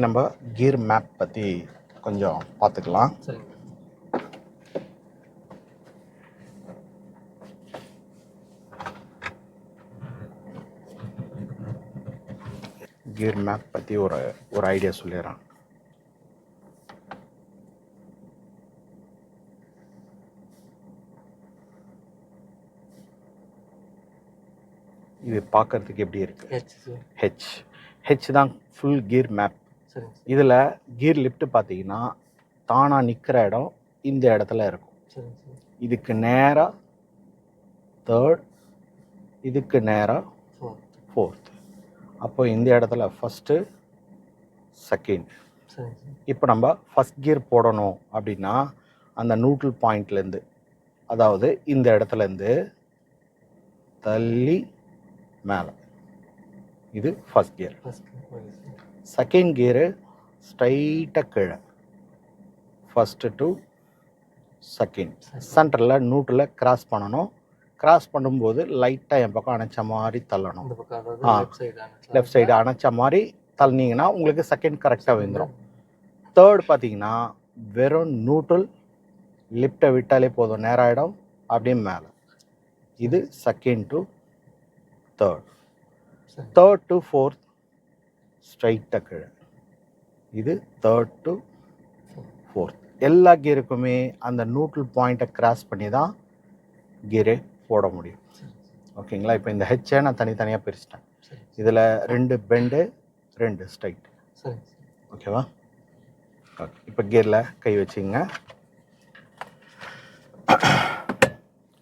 இன்றைக்கி நம்ம கீர் மேப் பற்றி கொஞ்சம் பார்த்துக்கலாம். சரிங்க கீர் மேப் பற்றி ஒரு ஒரு ஐடியா சொல்லிடுறேன். இது பார்க்கறதுக்கு எப்படி இருக்கு? ஹெச் சார் ஹெச் ஹெச் தான் ஃபுல் கீர் மேப் சார் இதில் கீர் லிஃப்ட் பார்த்தீங்கன்னா தானாக நிற்கிற இடம் இந்த இடத்துல இருக்கும். இதுக்கு நேராக தேர்ட் இதுக்கு நேராக ஃபோர்த் அப்போ இந்த இடத்துல ஃபஸ்ட்டு செகண்ட் இப்போ நம்ம ஃபஸ்ட் கியர் போடணும் அப்படின்னா அந்த நியூட்ரல் பாயிண்ட்லேருந்து அதாவது இந்த இடத்துலேருந்து தள்ளி மேலே. இது ஃபஸ்ட் கியர் செகண்ட் கியரு ஸ்ட்ரைட்டாக கீழே. ஃபஸ்ட்டு டு செகண்ட் சென்டரில் நியூட்ரலில் கிராஸ் பண்ணணும். கிராஸ் பண்ணும்போது லைட்டாக என் பக்கம் அணைச்ச மாதிரி தள்ளணும். ஆ. லெஃப்ட் சைடு லெஃப்ட் அணைச்ச மாதிரி தள்ளினீங்கன்னா உங்களுக்கு செகண்ட் கரெக்டாக வந்துடும் தேர்ட் பார்த்தீங்கன்னா வெறும் நியூட்ரல் லிஃப்ட்டை விட்டாலே போதும். நேராயிடும் அப்படியே மேலே. இது second to third third to fourth ஸ்ட்ரைட்டாக கீழே. இது தேர்ட் டு ஃபோர்த் எல்லா கியருக்குமே அந்த நியூட்ரல் பாயிண்ட்டை கிராஸ் பண்ணி தான் கியரே போட முடியும். ஓகேங்களா? இப்போ இந்த ஹெச்சை நான் தனித்தனியாக பிரிச்சிட்டேன். இதில் ரெண்டு பெண்டு ரெண்டு ஸ்ட்ரைட் ஓகேவா? ஓகே இப்போ கியரில் கை வச்சுங்க.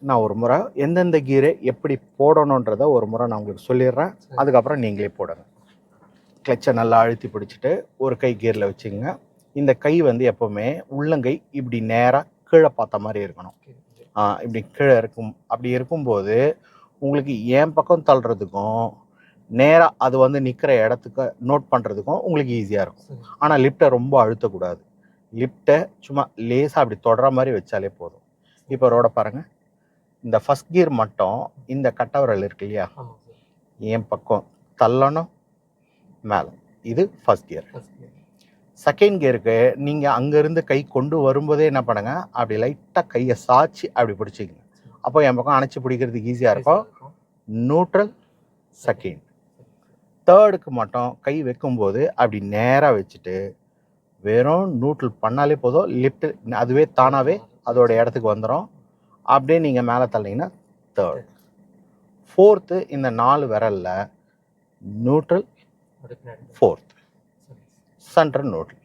நான் ஒரு முறை எந்தெந்த கீரை எப்படி போடணுன்றத ஒரு முறை நான் உங்களுக்கு சொல்லிடுறேன். அதுக்கப்புறம் நீங்களே போடுங்க. கிளச்சை நல்லா அழுத்தி பிடிச்சிட்டு ஒரு கை கியரில் வச்சுங்க. இந்த கை வந்து எப்போவுமே உள்ளங்கை இப்படி நேராக கீழே பார்த்த மாதிரி இருக்கணும். இப்படி கீழே இருக்கும் அப்படி இருக்கும்போது உங்களுக்கு என் பக்கம் தள்ளுறதுக்கும் நேராக அது வந்து நிற்கிற இடத்துக்கு நோட் பண்ணுறதுக்கும் உங்களுக்கு ஈஸியாக இருக்கும். ஆனால் லிஃப்ட்டை ரொம்ப அழுத்தக்கூடாது. லிஃப்ட்டை சும்மா லேசாக அப்படி தொடர மாதிரி வச்சாலே போதும். இப்போ ரோட பாருங்கள் இந்த ஃபஸ்ட் கியர் மட்டும் இந்த கட்டவரல் இருக்கு இல்லையா? என் பக்கம் தள்ளணும் மேலே. இது ஃபஸ்ட் கியர் செகண்ட் கியருக்கு நீங்கள் அங்கேருந்து கை கொண்டு வரும்போதே என்ன பண்ணுங்க? அப்படி லைட்டாக கையை சாய்ச்சி அப்படி பிடிச்சிக்கங்க. அப்போ என் பக்கம் அணைச்சி பிடிக்கிறதுக்கு ஈஸியாக இருக்கும் நியூட்ரல் செகண்ட் தேர்டுக்கு மட்டும் கை வைக்கும்போது அப்படி நேராக வச்சுட்டு வெறும் நியூட்ரல் பண்ணாலே போதும். லிஃப்ட் அதுவே தானாகவே அதோட இடத்துக்கு வந்துடும் அப்படியே நீங்கள் மேலே தள்ளிங்கன்னா தேர்ட் ஃபோர்த்து இந்த நாலு விரலில் நியூட்ரல் ஃபோர்த் சரி சென்டர் நியூட்ரல்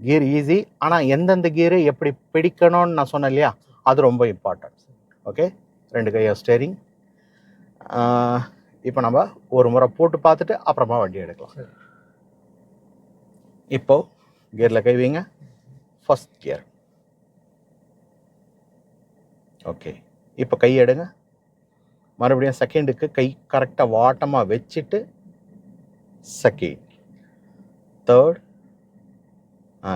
கியர் ஈஸி ஆனால் எந்தெந்த கியரு எப்படி பிடிக்கணும்னு நான் சொன்னேன் இல்லையா? அது ரொம்ப இம்பார்ட்டன்ட் ஓகே ரெண்டு கையும் ஸ்டேரிங் இப்போ நம்ம ஒரு முறை போட்டு பார்த்துட்டு அப்புறமா வண்டி எடுக்கலாம். சரி. இப்போ கியரில் கை வைங்க. ஃபர்ஸ்ட் கியர் ஓகே இப்போ கை எடுங்க. மறுபடியும் செகண்டுக்கு கை கரெக்டாக வாட்டமாக வச்சுட்டு செகண்ட் தேர்ட் ஆ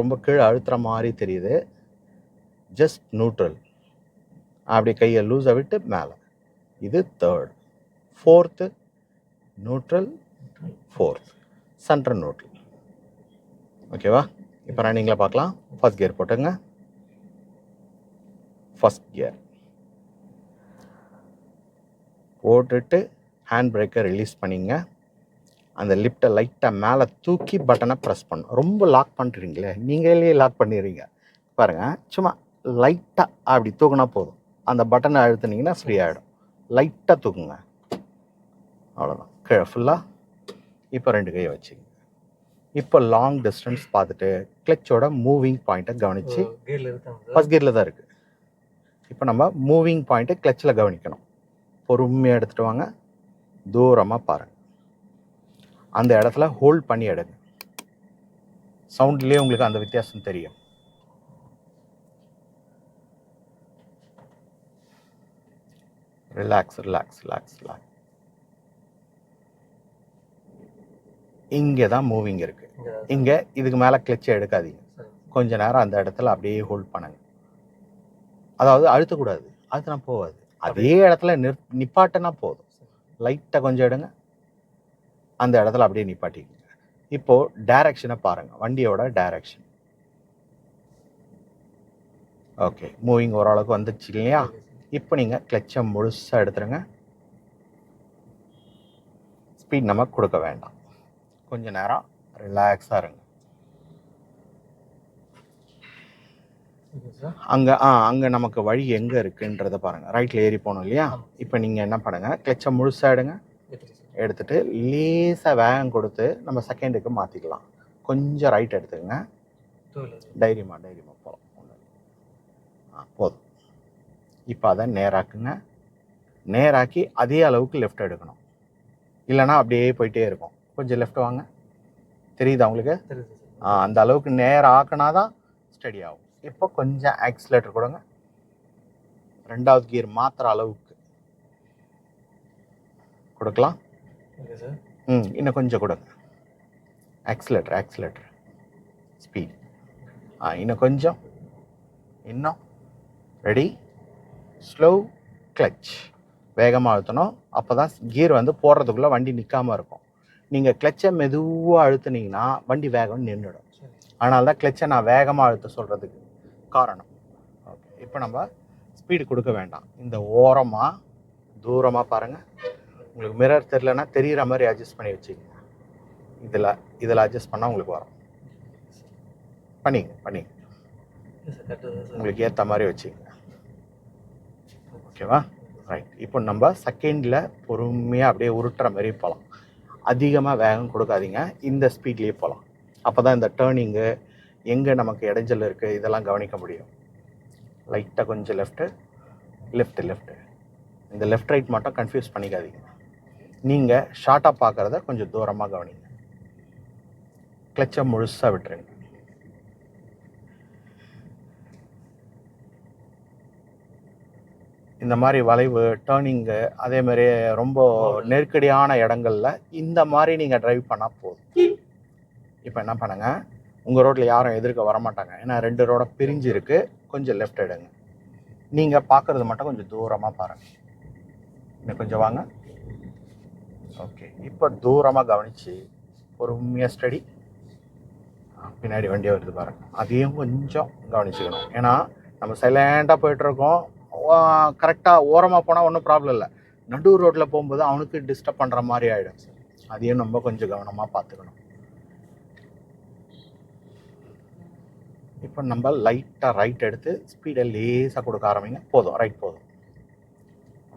ரொம்ப கீழே அழுத்துற மாதிரி தெரியுது. ஜஸ்ட் நியூட்ரல் அப்படி கையை லூஸை விட்டு மேலே. இது third fourth neutral fourth central neutral ஓகேவா இப்போ ரன்னிங்கில் பார்க்கலாம். ஃபர்ஸ்ட் கியர் போட்டுங்க. ஃபஸ்ட் கியர் போட்டுட்டு ஹேண்ட் பிரேக்கை ரிலீஸ் பண்ணிங்க. அந்த லிஃப்ட்டை லைட்டாக மேலே தூக்கி பட்டனை ப்ரெஸ் பண்ணும் ரொம்ப லாக் பண்ணுறீங்களே நீங்களே லாக் பண்ணிடுறீங்க. பாருங்கள் சும்மா லைட்டாக அப்படி தூக்குனா போதும். அந்த பட்டனை அழுத்துனீங்கன்னா ஃப்ரீ ஆகிடும் லைட்டாக தூக்குங்க. அவ்வளோதான் கீழே ஃபுல்லாக இப்போ ரெண்டு கையை வச்சுங்க இப்போ லாங் டிஸ்டன்ஸ் பார்த்துட்டு கிளச்சோட மூவிங் பாயிண்ட்டை கவனித்து ஃபர்ஸ்ட் கியரில் தான் இருக்குது இப்போ நம்ம மூவிங் பாயிண்ட்டை கிளச்சில் கவனிக்கணும். பொறுமையாக எடுத்துகிட்டு வாங்க. தூரமாக பாருங்க. அந்த இடத்துல ஹோல்ட் பண்ணி எடுங்க. சவுண்ட்லேயே உங்களுக்கு அந்த வித்தியாசம் தெரியும். ரிலாக்ஸ் ரிலாக்ஸ் ரிலாக்ஸ் ரிலாக்ஸ் இங்கே தான் மூவிங் இருக்குது இங்க இதுக்கு மேலே கிளச்சை எடுக்காதீங்க. கொஞ்ச நேரம் அந்த இடத்துல அப்படியே ஹோல்ட் பண்ணுங்க. அதாவது அழுத்தக்கூடாது. அழுத்தினா போகாது. அதே இடத்துல நிற் நிப்பாட்டினா போதும். சரி. லைட்டாக கொஞ்சம் எடுங்க. அந்த இடத்துல அப்படியே நிப்பாட்டிக்கங்க இப்போ டைரக்ஷனை பாருங்க. வண்டியோட டைரக்ஷன் ஓகே மூவிங் ஓரளவுக்கு வந்துச்சு இல்லையா? இப்போ நீங்கள் கிளச்சை முழுசாக எடுத்துருங்க ஸ்பீட் நம்ம கொடுக்க வேண்டாம். கொஞ்ச நேரம் ரிலாக்ஸாக இருங்க. அங்கே ஆ அங்கே நமக்கு வழி எங்கே இருக்குன்றதை பாருங்கள் ரைட்டில் ஏறி போகணும் இல்லையா. இப்போ நீங்கள் என்ன பண்ணுங்கள் கிளச்சை முழுசாக எடுங்க. எடுத்துட்டு லேசாக வேகம் கொடுத்து நம்ம செகண்டுக்கு மாற்றிக்கலாம் கொஞ்சம் ரைட் எடுத்துக்கங்க. டைரிமா டைரிமா போகலாம் ஆ போதும். இப்போ அதை நேராக்குங்க. நேராக்கி அதே அளவுக்கு லெஃப்ட் எடுக்கணும். இல்லைன்னா அப்படியே போயிட்டே இருக்கும். கொஞ்சம் லெஃப்ட் வாங்க. தெரியுதா உங்களுக்கு? ஆ அந்த அளவுக்கு நேரம் ஆக்கினா தான் ஸ்டடி ஆகும். இப்போ கொஞ்சம் ஆக்சிலேட்டர் கொடுங்க. ரெண்டாவது கியர் மாத்திர அளவுக்கு. கொடுக்கலாம். ம் இன்னும் கொஞ்சம் கொடுங்க ஆக்சிலேட்டர் ஆக்சிலேட்டர் ஸ்பீட் ஆ இன்னும் கொஞ்சம். இன்னும். ரெடி ஸ்லோ கிளச் வேகமாக அழுத்தணும். அப்போ தான் கியர் வந்து போடுறதுக்குள்ளே வண்டி நிற்காம இருக்கும். நீங்கள் கிளச்சை மெதுவாக அழுத்துனீங்கன்னா வண்டி வேகம் நின்றுடும். அதனால தான் கிளச்சை நான் வேகமாக அழுத்த சொல்கிறதுக்கு காரணம். ஓகே இப்போ நம்ம ஸ்பீடு கொடுக்க வேண்டாம். இந்த ஓரமாக தூரமாக பாருங்கள் உங்களுக்கு மிரர் தெரிலனா தெரிகிற மாதிரி அட்ஜஸ்ட் பண்ணி வச்சுக்கோங்க. இதில் இதில் அட்ஜஸ்ட் பண்ணால் உங்களுக்கு வரும். பண்ணிங்க பண்ணிங்க. உங்களுக்கு ஏற்ற மாதிரி வச்சுக்கோங்க. ஓகேவா ரைட் இப்போ நம்ம செகண்டில் பொறுமையாக அப்படியே உருட்டுற மாதிரி போகலாம் அதிகமாக வேகம் கொடுக்காதீங்க. இந்த ஸ்பீட்லேயே போகலாம் அப்போ தான் இந்த டேர்னிங்கு எங்கே நமக்கு இடைஞ்சல் இருக்குது இதெல்லாம் கவனிக்க முடியும். லைட்டாக கொஞ்சம் லெஃப்ட்டு லெஃப்ட் லெஃப்ட்டு இந்த லெஃப்ட் ரைட் மட்டும் கன்ஃபியூஸ் பண்ணிக்காதீங்க. நீங்கள் ஷார்ட்டாக பார்க்குறத கொஞ்சம் தூரமாக கவனிங்க. கிளச்சை முழுசாக விட்டுருங்க. இந்த மாதிரி வளைவு டேர்னிங்கு அதே மாதிரி ரொம்ப நெருக்கடியான இடங்கள்ல இந்த மாதிரி நீங்கள் டிரைவ் பண்ணால் போதும். இப்போ என்ன பண்ணுங்க? உங்கள் ரோட்டில் யாரும் எதிர்க்க வரமாட்டாங்க. ஏன்னா ரெண்டு ரோட பிரிஞ்சு இருக்கு. கொஞ்சம் லெஃப்ட் எடுங்க. நீங்கள் பார்க்குறது மட்டும் கொஞ்சம் தூரமாக பாருங்கள் இன்னும் கொஞ்சம் வாங்க. ஓகே இப்போ தூரமாக கவனிச்சு பொறுமையாக ஸ்டடி பின்னாடி வண்டி வருது பாருங்க. அதையும் கொஞ்சம் கவனிச்சுக்கணும். ஏன்னா நம்ம சைலண்ட்டாக போயிட்டுருக்கோம். கரெக்டாக ஓரமாக போனால் ஒன்றும் ப்ராப்ளம் இல்லை. நடு ரோட்டில் போகும்போது அவனுக்கு டிஸ்டர்ப் பண்ணுற மாதிரி ஆகிடும் அதையும் நம்ம கொஞ்சம் கவனமாக பார்த்துக்கணும். இப்போ நம்ம லைட்டாக ரைட் எடுத்து ஸ்பீடை லேசாக கொடுக்க ஆரம்பிங்க. போதும். ரைட் போதும்.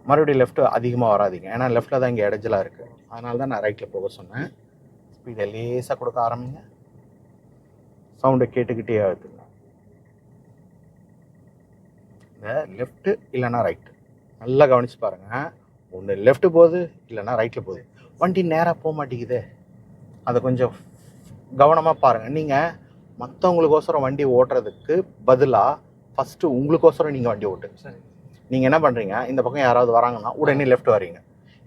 மறுபடியும் லெஃப்ட் அதிகமாக வராதீங்க. ஏன்னா லெஃப்ட்டில் தான் இங்கே இடைஞ்சலாக இருக்குது அதனால தான் நான் ரைட்டில் போக சொன்னேன். ஸ்பீடை லேசாக கொடுக்க ஆரம்பிங்க. சவுண்டை கேட்டுக்கிட்டே ஆகுதுங்க. இந்த லெஃப்ட்டு இல்லைன்னா ரைட்டு நல்லா கவனிச்சு பாருங்கள் ஒன்று லெஃப்ட்டு போகுது இல்லைன்னா ரைட்டில் போகுது. வண்டி நேராக போக மாட்டேங்குதே. அதை கொஞ்சம் கவனமாக பாருங்கள் நீங்கள் மற்றவங்களுக்கோசரம் வண்டி ஓட்டுறதுக்கு பதிலாக ஃபஸ்ட்டு உங்களுக்கோசரம் நீங்கள் வண்டி ஓட்டுங்க. சார் நீங்கள் என்ன பண்ணுறீங்க இந்த பக்கம் யாராவது வராங்கன்னா உடனே லெஃப்ட் வரீங்க.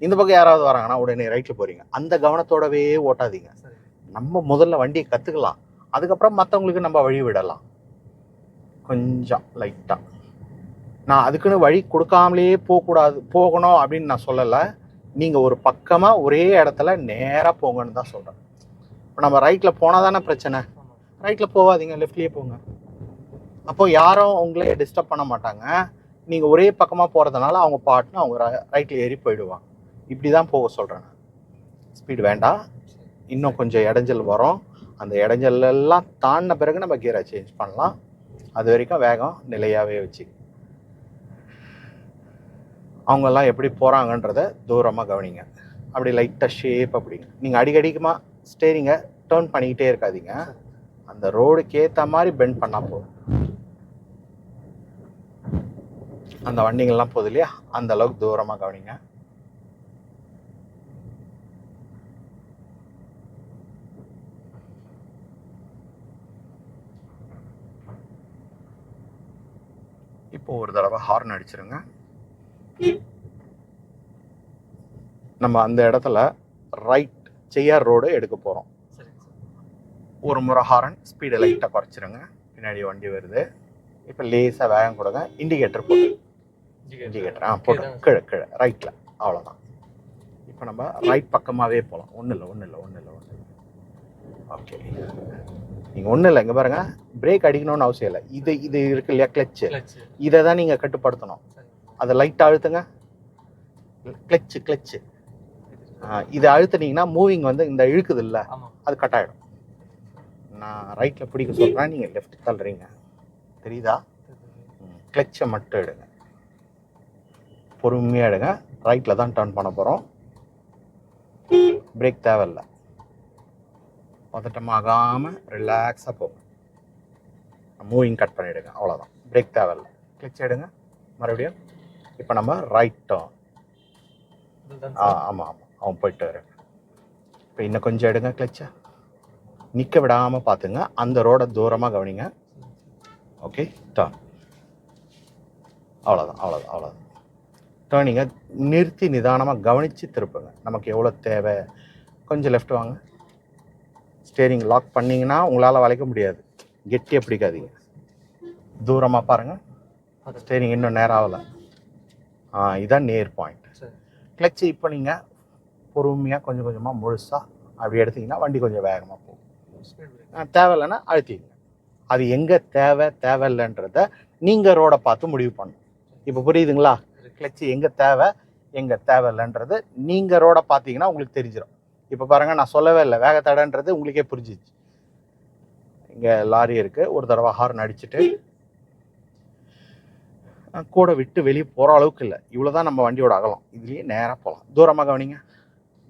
இந்த பக்கம் யாராவது வராங்கன்னா உடனே ரைட்டில் போகிறீங்க அந்த கவனத்தோடவே ஓட்டாதீங்க. நம்ம முதல்ல வண்டியை கற்றுக்கலாம் அதுக்கப்புறம் மற்றவங்களுக்கு நம்ம வழி விடலாம். கொஞ்சம் லைட்டாக நான் அதுக்குன்னு வழி கொடுக்காமலேயே போகக்கூடாது போகணும் அப்படின்னு நான் சொல்லலை. நீங்கள் ஒரு பக்கமாக ஒரே இடத்துல நேராக போங்கன்னு தான் சொல்கிறேன் இப்போ நம்ம ரைட்டில் போனால் தானே பிரச்சனை. ரைட்டில் போகாதீங்க லெஃப்ட்லேயே போங்க. அப்போது யாரும் உங்களே டிஸ்டர்ப் பண்ண மாட்டாங்க. நீங்கள் ஒரே பக்கமாக போகிறதுனால அவங்க பாட்டுன்னு அவங்க ரைட்டில் ஏறி போயிடுவாங்க. இப்படி தான் போக சொல்கிறேன் ஸ்பீடு வேண்டாம். இன்னும் கொஞ்சம் இடைஞ்சல் வரும். அந்த இடைஞ்சல் எல்லாம் தாண்டின பிறகு நம்ம கியரை சேஞ்ச் பண்ணலாம். அது வரைக்கும் வேகம் நிலையாகவே வச்சு. அவங்கெல்லாம் எப்படி போகிறாங்கன்றத தூரமாக கவனிங்க. அப்படி லைட்டாக ஷேப் அப்படிங்க நீங்கள் அடிக்கடிக்குமா ஸ்டேரிங்கை டேர்ன் பண்ணிக்கிட்டே இருக்காதீங்க. அந்த ரோடுக்கு ஏற்ற மாதிரி பெண்ட் பண்ணால் போதும். அந்த வண்டிங்கள்லாம் போகுது இல்லையா? அந்த அளவுக்கு தூரமாக கவனிங்க. இப்போ ஒரு தடவை ஹார்ன் அடிச்சிருங்க. நம்ம அந்த இடத்துல ரைட் செய்யார் ரோடு எடுக்க போகிறோம் ஒரு முறை ஹாரன் ஸ்பீடை லைட்டாக குறைச்சிருங்க. பின்னாடி வண்டி வருது. இப்போ லேசாக வேகம் கொடுங்க. இண்டிகேட்டர் போட்டு. இண்டிகேட்டர் ஆ போட்டு கீழே கீழே. ரைட்டில் அவ்வளோதான் இப்போ நம்ம ரைட் பக்கமாகவே போகலாம் ஒன்றும் இல்லை ஒன்றும் இல்லை ஒன்றும் இல்லை ஒன்றும் இல்லை. ஓகே நீங்கள் ஒன்றும் இல்லை இங்கே பாருங்க. பிரேக் அடிக்கணும்னு அவசியம் இல்லை. இது இது இருக்கு இல்லையா? கிளச்சு கிளச் இதை தான் நீங்கள் கட்டுப்படுத்தணும். அதை லைட்டாக அழுத்துங்க. கிளச்சு கிளச்சு இதை அழுத்துனீங்கன்னா மூவிங் வந்து இந்த இழுக்குது இல்லை? அது கட் ஆகிடும் நான் ரைட்டில் பிடிக்க சொல்கிறேன் நீங்கள் லெஃப்ட் தள்ளுறீங்க. தெரியுதா? கிளச்சை மட்டும் எடுங்க. பொறுமையாக எடுங்க. ரைட்டில் தான் டர்ன் பண்ண போகிறோம் பிரேக் தேவையில்ல. பதட்டமாகாமல் ரிலாக்ஸாக போங்க மூவிங் கட் பண்ணிவிடுங்க அவ்வளோதான் பிரேக் தேவையில்ல. கிளச் எடுங்க. மறுபடியும் இப்போ நம்ம ரைட் டர்ன் ஆ. ஆமாம் ஆமாம் அவன் போயிட்டு வரேன் இப்போ இன்னும் கொஞ்சம் எடுங்க கிளச்சை நிற்க விடாமல் பார்த்துங்க. அந்த ரோடை தூரமாக கவனிங்க. ஓகே டர்ன் அவ்வளோதான் அவ்வளோதான் அவ்வளோதான் டேர்னிங்கை நிறுத்தி நிதானமாக கவனித்து திருப்புங்க. நமக்கு எவ்வளோ தேவை? கொஞ்சம் லெஃப்ட் வாங்க. ஸ்டேரிங் லாக் பண்ணிங்கன்னா உங்களால் வளைக்க முடியாது. கெட்டியாக பிடிக்காதீங்க. தூரமாக பாருங்கள். ஸ்டேரிங் இன்னும் நேரம் ஆகலை. ஆ இதான் நேர் பாயிண்ட் கிளச்சு இப்போ நீங்கள் பொறுமையாக கொஞ்சம் கொஞ்சமாக முழுசாக அப்படி எடுத்தீங்கன்னா வண்டி கொஞ்சம் வேகமாக போகும். தேவையில்லைன்னா அழுத்திங்க அது எங்கே தேவை தேவையில்லைன்றத நீங்கள் ரோடை பார்த்து முடிவு பண்ணணும். இப்போ புரியுதுங்களா? கிளச்சு எங்கே தேவை எங்கே தேவையில்லைன்றது நீங்கள் ரோடை பார்த்தீங்கன்னா உங்களுக்கு தெரிஞ்சிடும் இப்போ பாருங்கள் நான் சொல்லவே இல்லை. வேகத்தடைன்றது உங்களுக்கே புரிஞ்சிச்சு. இங்கே லாரி இருக்குது ஒரு தடவை ஹார்ன் அடிச்சுட்டு கூட விட்டு வெளியே போகிற அளவுக்கு இல்லை. இவ்வளோ தான் நம்ம வண்டியோட அகலம். இதுலேயே நேராக போகலாம் தூரமாக கவனிங்க.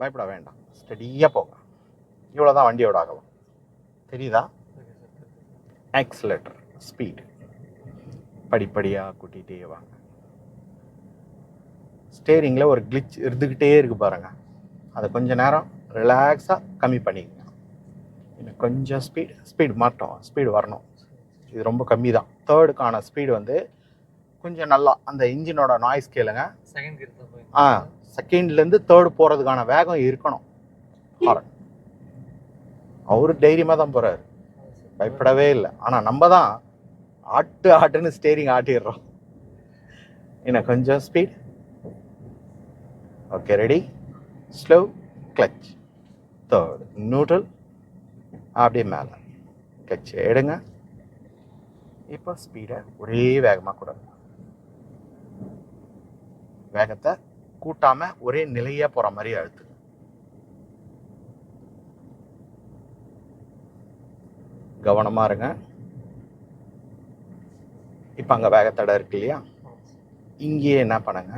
பயப்பட வேண்டாம். ஸ்டடியாக போங்க. இவ்வளோ தான் வண்டியோட அகலம். தெரியுதா? ஆக்சிலேட்டர் ஸ்பீடு படிப்படியாக கூட்டிகிட்டே வாங்க. ஸ்டேரிங்கில் ஒரு கிளிச் இருந்துக்கிட்டே இருக்கு பாருங்க. அதை கொஞ்ச நேரம் ரிலாக்ஸாக கம்மி பண்ணிக்கங்க. இன்னும் கொஞ்சம் ஸ்பீட் ஸ்பீடு மாட்டோம் ஸ்பீடு வரணும். இது ரொம்ப கம்மி தான். தேர்டுக்கான ஸ்பீடு வந்து கொஞ்சம் நல்லா அந்த இன்ஜினோட நாய்ஸ் கேளுங்க. செகண்ட் ஆ செகண்ட்லேருந்து தேர்டு போகிறதுக்கான வேகம் இருக்கணும். அவரு தைரியமாக தான் போகிறாரு பயப்படவே இல்லை. ஆனால் நம்ம தான் ஆட்டு ஆட்டுன்னு ஸ்டேரிங் ஆட்டிடுறோம். இன்னும் கொஞ்சம் speed okay ready slow clutch third neutral அப்படியே மேலே. கிளச் எடுங்க. இப்போ ஸ்பீடை ஒரே வேகமாக கொடுங்க வேகத்தை கூட்டாம ஒரே நிலையா போற மாதிரி அழுத்து. கவனமா இருங்க. இப்போ அங்கே வேகத்தடை இருக்கு இல்லையா? இங்கேயே என்ன பண்ணுங்க?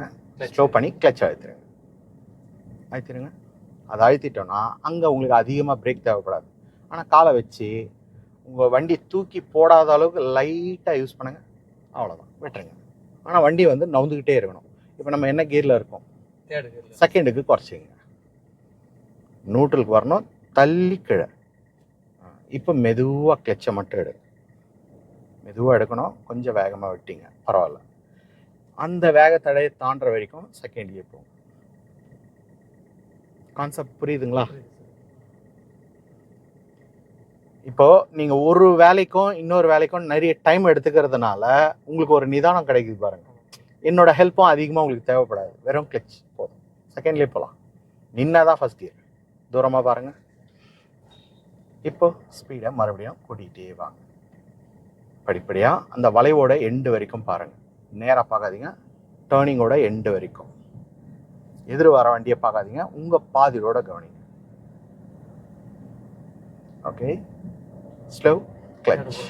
ஸ்லோ பண்ணி கிளச் அழுத்துருங்க. அழுத்திடுங்க அதை அழுத்திட்டோம்னா அங்கே உங்களுக்கு அதிகமாக பிரேக் தேவைப்படாது. ஆனால் காலை வச்சு உங்கள் வண்டி தூக்கி போடாத அளவுக்கு லைட்டாக யூஸ் பண்ணுங்க. அவ்வளோதான் விட்டுருங்க. ஆனால் வண்டி வந்து நவுந்துக்கிட்டே இருக்கணும். இப்போ நம்ம என்ன கியரில் இருக்கோம்? செகண்டுக்கு குறைச்சிங்க நியூட்ரலுக்கு வரணும். தள்ளி கீழே. இப்போ மெதுவாக கிளச்சை மட்டும் எடு மெதுவாக எடுக்கணும். கொஞ்சம் வேகமாக விட்டீங்க. பரவாயில்ல. அந்த வேகத்தடையை தாண்டுற வரைக்கும் செகண்ட் கியர் போகும் கான்செப்ட் புரியுதுங்களா? இப்போ நீங்க ஒரு வேலைக்கும் இன்னொரு வேலைக்கும் நிறைய டைம் எடுத்துக்கிறதுனால உங்களுக்கு ஒரு நிதானம் கிடைக்குது பாருங்க. என்னோட ஹெல்ப்பும் அதிகமாக உங்களுக்கு தேவைப்படாது. வெறும் கிளச் போதும். செகண்ட்லேயே போகலாம் நின்னாதான் ஃபர்ஸ்ட் கியர் தூரமாக பாருங்க. இப்போ ஸ்பீடை மறுபடியும் கூட்டிகிட்டே வாங்க. படிப்படியாக அந்த வளைவோட எண்டு வரைக்கும் பாருங்கள் நேராக பார்க்காதீங்க. டேர்னிங்கோட எண்டு வரைக்கும். எதிர் வர வண்டியை பார்க்காதீங்க. உங்கள் பாதியோட கவனிங்க. Okay slow clutch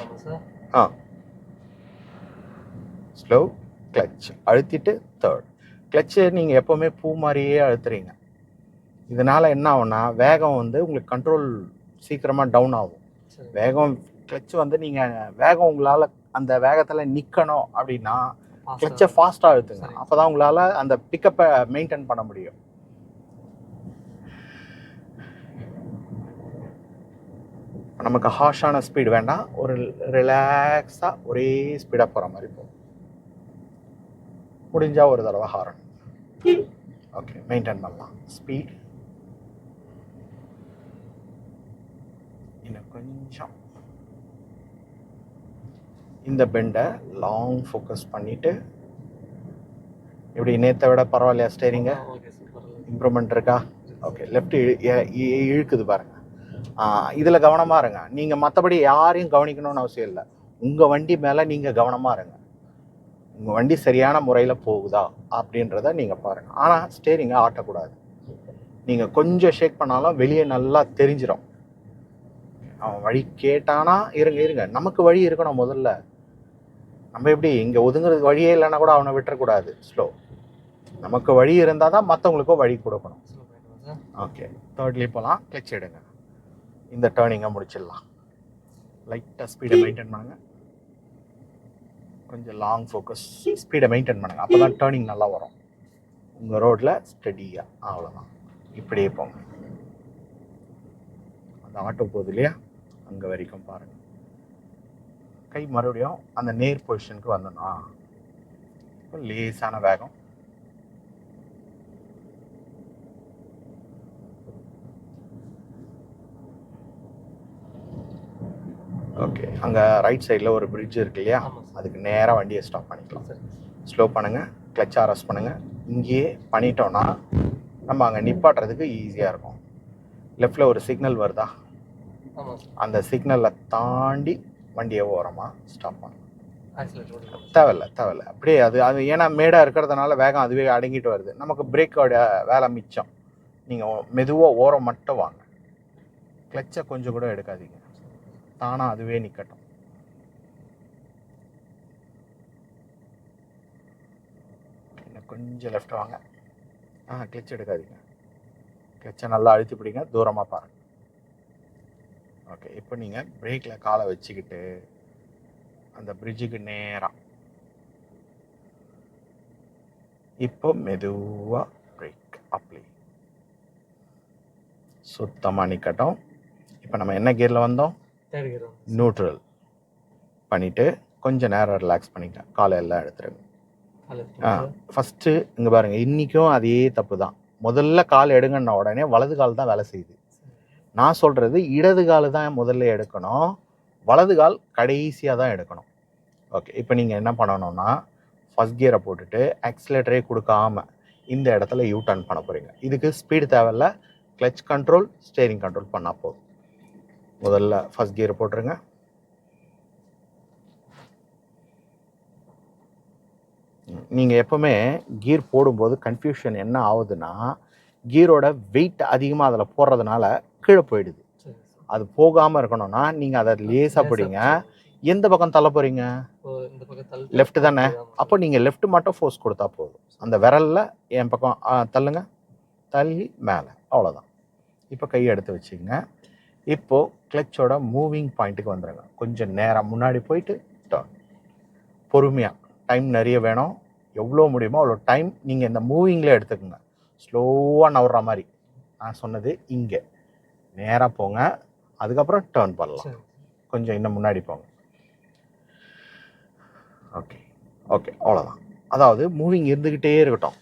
ah. Slow clutch அழுத்திட்டு தேர்ட் கிளச்சு நீங்கள் எப்போவுமே பூ மாதிரியே அழுத்துறீங்க. இதனால் என்ன ஆகும்னா வேகம் வந்து உங்களுக்கு கண்ட்ரோல் சீக்கிரமாக டவுன் ஆகும். வேகம் கிளச் வந்து நீங்கள் வேகம் உங்களால் அந்த வேகத்தில் நிற்கணும் அப்படின்னா கிளச்சை ஃபாஸ்ட்டாக அழுத்துங்க. அப்போ தான் உங்களால் அந்த பிக்கப்பை மெயின்டைன் பண்ண முடியும். நமக்கு ஹாஷான ஸ்பீடு வேண்டாம். ஒரு ரிலாக்ஸாக ஒரே ஸ்பீடாக போகிற மாதிரி போகும் முடிஞ்சால் ஒரு தடவை ஹாரன் ஓகே மெயின்டைன் பண்ணலாம். ஸ்பீட் இன்னும் கொஞ்சம். இந்த பெண்டை லாங் ஃபோக்கஸ் பண்ணிவிட்டு இப்படி நேற்றை விட பரவாயில்லையா ஸ்டேரிங்க இம்ப்ரூவ்மெண்ட் இருக்கா? ஓகே லெஃப்ட் இழுக்குது பாருங்க. இதில் கவனமாக இருங்க. நீங்கள் மற்றபடி யாரையும் கவனிக்கணும்னு அவசியம் இல்லை. உங்கள் வண்டி மேலே நீங்கள் கவனமாக இருங்க. உங்கள் வண்டி சரியான முறையில் போகுதா அப்படின்றத நீங்கள் பாருங்கள் ஆனால் ஸ்டேரிங்கை ஆட்டக்கூடாது. நீங்கள் கொஞ்சம் ஷேக் பண்ணாலும் வெளியே நல்லா தெரிஞ்சிடும் அவன் வழி கேட்டானா இருங்க இருங்க. நமக்கு வழி இருக்கணும் முதல்ல. நம்ம எப்படி இங்கே ஒதுங்குறதுக்கு வழியே இல்லைன்னா கூட அவனை விட்டுறக்கூடாது. ஸ்லோ நமக்கு வழி இருந்தால் தான் மற்றவங்களுக்கும் வழி கொடுக்கணும். ஓகே தேர்ட்லேயே போகலாம் கிளச் எடுங்க. இந்த டேர்னிங்கை முடிச்சிடலாம். லைட்டாக ஸ்பீடை மெயின்டைன் பண்ணுங்கள் கொஞ்சம் லாங் ஃபோக்கஸ் ஸ்பீடை மெயின்டைன் பண்ணுங்கள் அப்போ தான் டேர்னிங் நல்லா வரும். உங்கள் ரோட்டில் ஸ்டடியாக அவ்வளோதான் இப்படியே போங்க. அந்த ஆட்டோ போகுது இல்லையா? அங்கே வரைக்கும் பாருங்கள் கை மறுபடியும் அந்த நேர் பொசிஷனுக்கு வந்தோம்னா லேசான வேகம். ஓகே அங்கே ரைட் சைடில் ஒரு பிரிட்ஜ் இருக்கு இல்லையா? அதுக்கு நேராக வண்டியை ஸ்டாப் பண்ணிக்கலாம். சரி ஸ்லோ பண்ணுங்கள் கிளச் அரெஸ்ட் பண்ணுங்கள் இங்கேயே பண்ணிட்டோன்னா நம்ம அங்கே நிப்பாட்டுறதுக்கு ஈஸியாக இருக்கும். லெஃப்டில் ஒரு சிக்னல் வருதா? அந்த சிக்னலை தாண்டி வண்டியை ஓரமாக ஸ்டாப் பண்ணணும் தேவையில்ல தேவையில்ல. அப்படியே அது அது ஏன்னா மேடாக இருக்கிறதுனால வேகம் அதுவே அடங்கிட்டு வருது. நமக்கு பிரேக்கோட வேலை மிச்சம். நீங்கள் மெதுவாக ஓரம் மட்டும் வாங்க. கிளச்சை கொஞ்சம் கூட எடுக்காதீங்க. தானாக அதுவே நிற்கட்டும் கொஞ்சம் லெஃப்ட் வாங்க. ஆ கிளச் எடுக்காதீங்க. கிளச்சை நல்லா அழுத்தி பிடிங்க. தூரமாக பாருங்க. ஓகே இப்போ நீங்கள் பிரேக்கில் காலை வச்சுக்கிட்டு அந்த பிரிட்ஜுக்கு நேராக இப்போ மெதுவாக பிரேக் அப்ளை சுத்தமாக நிற்கட்டும் இப்போ நம்ம என்ன கியரில் வந்தோம்? நியூட்ரல் பண்ணிவிட்டு கொஞ்சம் நேரம் ரிலாக்ஸ் பண்ணிக்கலாம் காலை எல்லாம் எடுத்துருங்க. ஆ ஃபஸ்ட்டு இங்கே பாருங்கள் இன்றைக்கும் அதே தப்பு தான். முதல்ல கால் எடுங்கன்ன உடனே வலது கால் தான் வேலை செய்யுது. நான் சொல்கிறது இடது கால் தான் முதல்ல எடுக்கணும். வலது கால் கடைசியாக தான் எடுக்கணும். ஓகே இப்போ நீங்கள் என்ன பண்ணணும்னா ஃபஸ்ட் கியரை போட்டுட்டு ஆக்சிலேட்டரே கொடுக்காம இந்த இடத்துல யூ டர்ன் பண்ண போகிறீங்க இதுக்கு ஸ்பீடு தேவையில்ல. கிளச் கண்ட்ரோல் ஸ்டேரிங் கண்ட்ரோல் பண்ணால் போதும். முதல்ல ஃபஸ்ட் கியரை போட்டுருங்க. நீங்கள் எப்போவுமே கீர் போடும்போது கன்ஃபியூஷன் என்ன ஆகுதுன்னா கியரோட வெயிட் அதிகமாக அதில் போடுறதுனால கீழே போயிடுது. அது போகாமல் இருக்கணும்னா நீங்கள் அதை லேசாக பிடிங்க. எந்த பக்கம் தள்ள போகிறீங்க Left தானே? அப்போ நீங்கள் லெஃப்ட் மட்டும் ஃபோர்ஸ் கொடுத்தா போதும். அந்த விரலில் என் பக்கம் தள்ளுங்க. தள்ளி மேலே. அவ்வளோதான் இப்போ கையை எடுத்து வச்சுங்க இப்போது கிளச்சோட மூவிங் பாயிண்ட்டுக்கு வந்துடுங்க கொஞ்சம் நேரம். முன்னாடி போயிட்டு டர்ன் பொறுமையாக டைம் நிறைய வேணும். எவ்வளோ முடியுமோ அவ்வளோ டைம் நீங்கள் இந்த மூவிங்கில் எடுத்துக்கோங்க. ஸ்லோவாக நவுற மாதிரி. நான் சொன்னது இங்கே. நேராக போங்க. அதுக்கப்புறம் டர்ன் பண்ணலாம். கொஞ்சம் இன்னும் முன்னாடி போங்க. ஓகே ஓகே அவ்வளோதான் அதாவது மூவிங் இருந்துக்கிட்டே இருக்கட்டும்.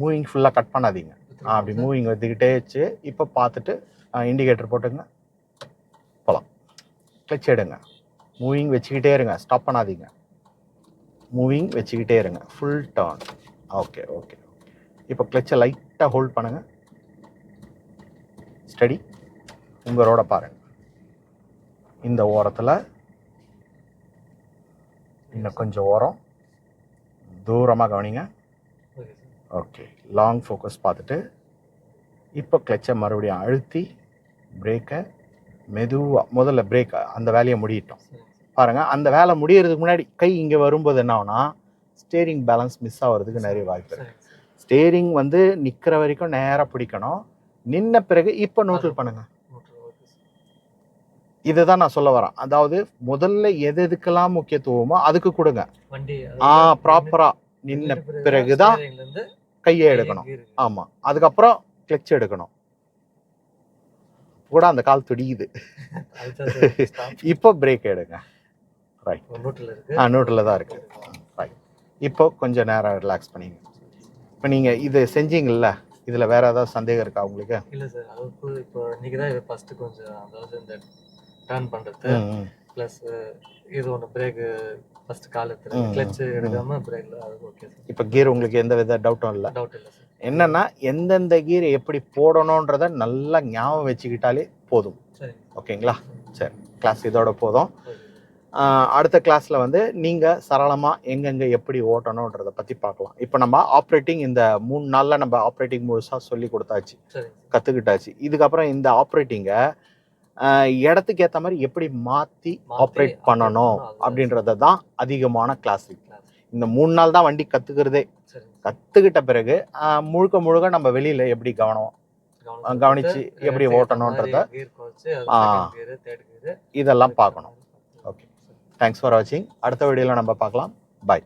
மூவிங் ஃபுல்லாக கட் பண்ணாதீங்க. ஆ, அப்படி மூவிங் வந்துக்கிட்டே வச்சு இப்போ பார்த்துட்டு இண்டிகேட்டர் போட்டுங்க. போகலாம் கிளச் எடுங்க. மூவிங் வச்சுக்கிட்டே இருங்க. ஸ்டாப் பண்ணாதீங்க. மூவிங் வச்சுக்கிட்டே இருங்க. ஃபுல் டர்ன் ஓகே ஓகே இப்போ கிளச்சை லைட்டாக ஹோல்ட் பண்ணுங்கள் ஸ்டடி உங்கள் ரோட பாருங்க. இந்த ஓரத்தில் இன்னும் கொஞ்சம் ஓரம் தூரமாக கவனிங்க. ஓகே லாங் ஃபோக்கஸ் பார்த்துட்டு இப்போ கிளச்சை மறுபடியும் அழுத்தி பிரேக்கை மெதுவாக முதல்ல பிரேக் அந்த வேலையை முடியட்டும். பாருங்கள் அந்த வேலை முடியறதுக்கு முன்னாடி கை இங்கே வரும்போது என்ன ஆகும்னா ஸ்டேரிங் பேலன்ஸ் மிஸ் ஆகிறதுக்கு நிறைய வாய்ப்பு இருக்கு. சரி சரி ஸ்டேரிங் வந்து நிற்கிற வரைக்கும் நேராக பிடிக்கணும். நின்ன பிறகு இப்போ நோட்டில் பண்ணுங்க. மோட்டர் ஓகே சார் இதை தான் நான் சொல்ல வரேன். அதாவது முதல்ல எது எதுக்கெல்லாம் முக்கியத்துவமோ அதுக்கு கொடுங்க. ஆ ப்ராப்பராக நின்ன பிறகுதான் கையை எடுக்கணும். ஆமாம் அதுக்கப்புறம் கிளச் எடுக்கணும். கூட அந்த கால் துடிக்குது இப்போ பிரேக் எடுங்க. ரைட் நோட்டில் இருக்கு. ஆ நியூட்ரலில் தான் இருக்கு. ரைட் இப்போ கொஞ்சம் நேரம் ரிலாக்ஸ் பண்ணிங்க. இப்போ நீங்கள் இது செஞ்சீங்கல்ல இதில் வேற ஏதாவது சந்தேகம் இருக்கா உங்களுக்கு? இல்ல சார் அதுக்கு இப்போ இன்னைக்கு தான் இது ஃபர்ஸ்ட் கொஞ்சம் அதாவது இந்த டர்ன் பண்றது. ப்ளஸ் இது ஒன்று பிரேக் ஃபர்ஸ்ட் கால் எடுத்துருக்கு ம், கிளச். எடுக்காம பிரேக்ல அது ஓகே சார் இப்போ கியர் உங்களுக்கு எந்த வித டவுட்டும் இல்லை. டவுட் இல்லை சார் என்னன்னா எந்தெந்த கியர் எப்படி போடணுன்றத நல்லா ஞாபகம் வச்சுக்கிட்டாலே போதும். சரி. ஓகேங்களா சரி கிளாஸ் இதோட போதும். அடுத்த கிளாஸில் வந்து நீங்கள் சரளமாக எங்கெங்கே எப்படி ஓட்டணுன்றதை பற்றி பார்க்கலாம். இப்போ நம்ம ஆப்ரேட்டிங் இந்த மூணு நாளில் நம்ம ஆப்ரேட்டிங் முழுசாக சொல்லி கொடுத்தாச்சு. கற்றுக்கிட்டாச்சு இதுக்கப்புறம் இந்த ஆப்ரேட்டிங்கை இடத்துக்கு ஏற்ற மாதிரி எப்படி மாற்றி ஆப்ரேட் பண்ணணும் அப்படின்றத தான் அதிகமான கிளாஸ். இந்த மூணு நாள் தான் வண்டி கற்றுக்கிறதே கற்றுக்கிட்ட பிறகு முழுக்க முழுக்க நம்ம வெளியில் எப்படி கவனம் போட்டு, எப்படி ஓட்டணுன்றத, இதெல்லாம் பார்க்கணும். ஓகே தேங்க்ஸ் ஃபார் வாட்சிங் அடுத்த வீடியோவில் நம்ம பார்க்கலாம். பாய்